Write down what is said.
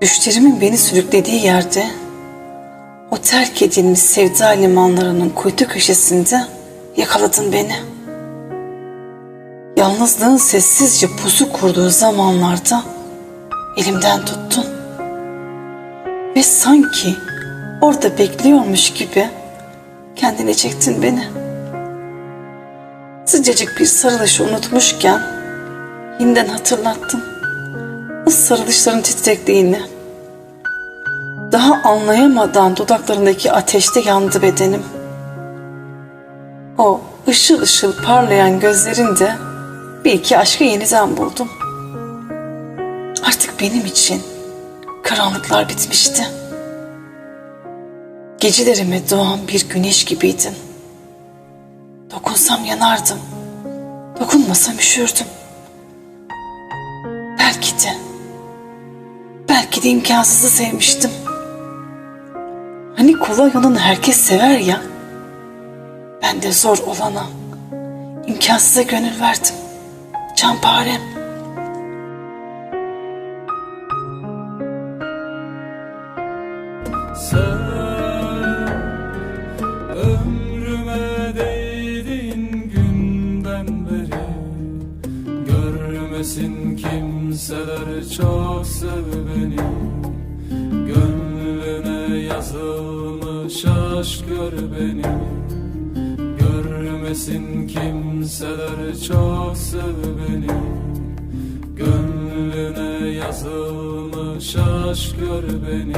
Düşlerimin beni sürüklediği yerde o terk edilmiş sevda limanlarının kuytu köşesinde yakaladın beni. Yalnızlığın sessizce pusu kurduğu zamanlarda elimden tuttun. Ve sanki orada bekliyormuş gibi kendine çektin beni. Sıcacık bir sarılışı unutmuşken yeniden hatırlattın. O sarılışların titrekliğini. Daha anlayamadan dudaklarındaki ateşte yandı bedenim. O ışıl ışıl parlayan gözlerinde bir iki aşkı yeniden buldum. Artık benim için karanlıklar bitmişti. Gecelerime doğan bir güneş gibiydin. Dokunsam yanardım. Dokunmasam üşürdüm. Belki de, belki de imkansızı sevmiştim. Hani kolay olanı herkes sever ya. Ben de zor olana, imkansıza gönül verdim. Canparem. Sen Görmesin kimseler çok sev beni. Gönlüne yazılmış aşk gör beni. Görmesin kimseler çok sev beni. Gönlüne yazılmış aşk gör beni